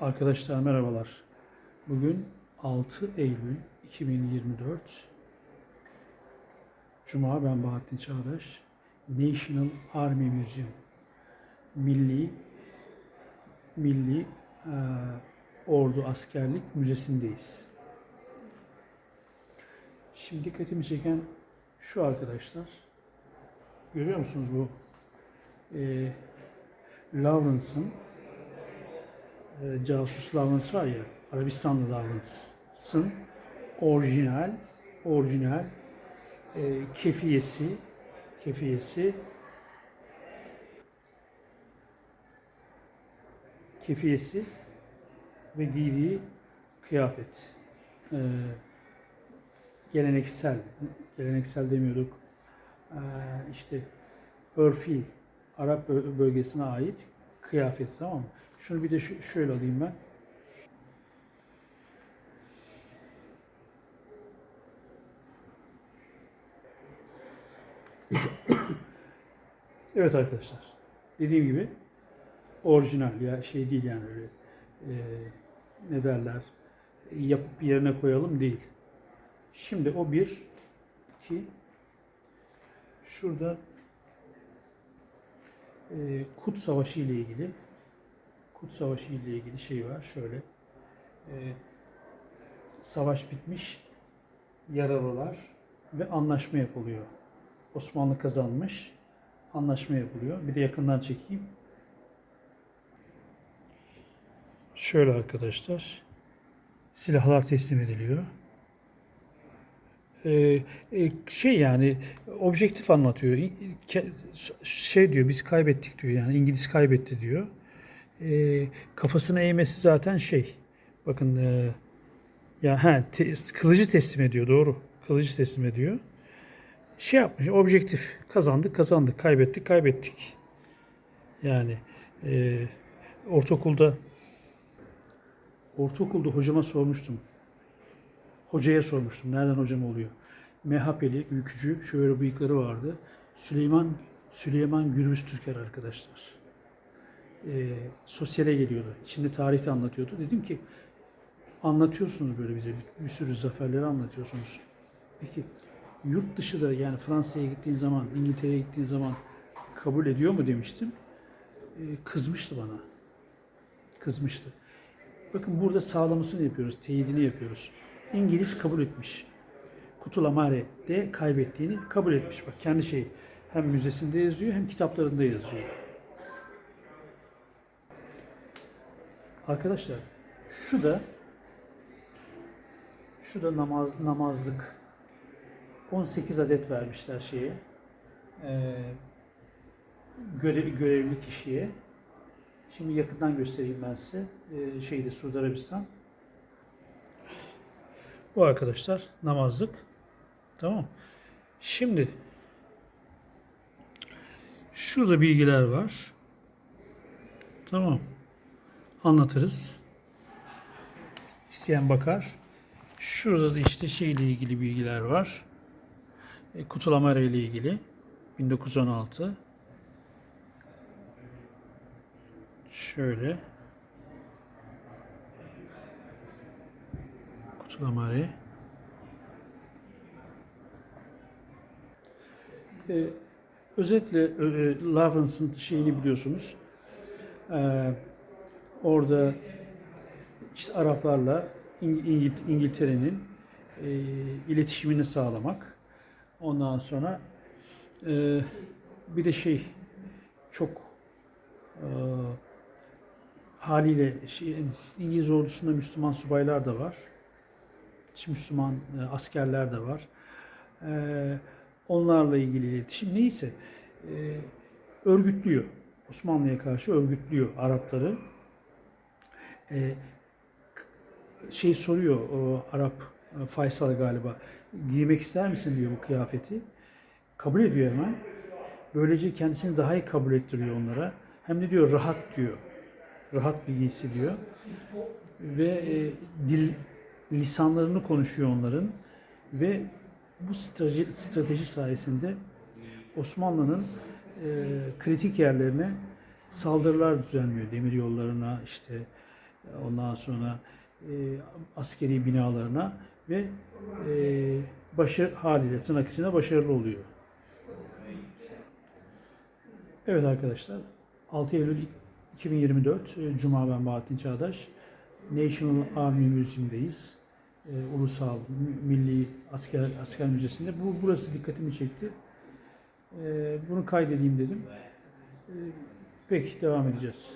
Arkadaşlar merhabalar. Bugün 6 Eylül 2024 Cuma ben Bahattin Çağdaş. National Army Museum Milli Milli eee, Ordu Askerlik Müzesi'ndeyiz. Şimdi dikkatimi çeken şu arkadaşlar. Görüyor musunuz bu eee Lawrence'ın e, casus Lawrence var ya, Arabistanlı Lawrence'ın orijinal, orijinal e, kefiyesi, kefiyesi, kefiyesi ve giydiği kıyafet. E, geleneksel, geleneksel demiyorduk, e, işte örfi, Arap bö- bölgesine ait kıyafet tamam mı? Şunu bir de şöyle alayım ben. Evet arkadaşlar. Dediğim gibi orijinal ya şey değil yani öyle e, ne derler yapıp yerine koyalım değil. Şimdi o bir, iki, şurada e, Kut Savaşı ile ilgili Kut Savaşı ile ilgili şey var. Şöyle e, savaş bitmiş, yaralılar ve anlaşma yapılıyor. Osmanlı kazanmış, anlaşma yapılıyor. Bir de yakından çekeyim. Şöyle arkadaşlar, silahlar teslim ediliyor. Ee, e, şey yani objektif anlatıyor. Şey diyor biz kaybettik diyor yani İngiliz kaybetti diyor. Ee, kafasına eğmesi zaten şey. Bakın e, ya ha te- kılıcı teslim ediyor doğru. Kılıcı teslim ediyor. Şey yapmış objektif kazandık kazandık kaybettik kaybettik. Yani e, ortaokulda ortaokulda hocama sormuştum hocaya sormuştum. Nereden hocam oluyor? MHP'li, ülkücü, şöyle bıyıkları vardı. Süleyman Süleyman Gürbüz Türker arkadaşlar. Ee, sosyale geliyordu. İçinde tarihte anlatıyordu. Dedim ki anlatıyorsunuz böyle bize bir, bir sürü zaferleri anlatıyorsunuz. Peki yurt dışı da yani Fransa'ya gittiğin zaman, İngiltere'ye gittiğin zaman kabul ediyor mu demiştim. Ee, kızmıştı bana. Kızmıştı. Bakın burada sağlamasını yapıyoruz, teyidini yapıyoruz. İngiliz kabul etmiş. Kutulamare de kaybettiğini kabul etmiş. Bak kendi şey hem müzesinde yazıyor hem kitaplarında yazıyor. Arkadaşlar şu da şu da namaz namazlık 18 adet vermişler şeye. Ee, görev, görevli kişiye. Şimdi yakından göstereyim ben size. Ee, şeyde Suudi Arabistan. Bu arkadaşlar namazlık. Tamam. Şimdi şurada bilgiler var. Tamam. Anlatırız. İsteyen bakar. Şurada da işte şeyle ilgili bilgiler var. E, kutulamara ile ilgili 1916 şöyle kutulamare e, özetle e, Lawrence'ın şeyini biliyorsunuz. E, orada işte Araplarla İng- İngil- İngiltere'nin e, iletişimini sağlamak. Ondan sonra e, bir de şey çok e, haliyle şey, İngiliz ordusunda Müslüman subaylar da var. Müslüman e, askerler de var. E, onlarla ilgili iletişim neyse e, örgütlüyor. Osmanlı'ya karşı örgütlüyor Arapları. E, şey soruyor o Arap e, Faysal galiba giymek ister misin diyor bu kıyafeti. Kabul ediyor hemen. Böylece kendisini daha iyi kabul ettiriyor onlara. Hem de diyor rahat diyor. Rahat bir giysi diyor. Ve e, dil lisanlarını konuşuyor onların ve bu strateji, strateji sayesinde Osmanlı'nın e, kritik yerlerine saldırılar düzenliyor. Demir yollarına işte ondan sonra e, askeri binalarına ve e, başarı haliyle tırnak içinde başarılı oluyor. Evet arkadaşlar 6 Eylül 2024 e, Cuma ben Bahattin Çağdaş National Army Museum'deyiz. E, Ulusal Milli Asker Asker Müzesi'nde. Bu burası dikkatimi çekti. E, bunu kaydedeyim dedim. E, peki devam edeceğiz.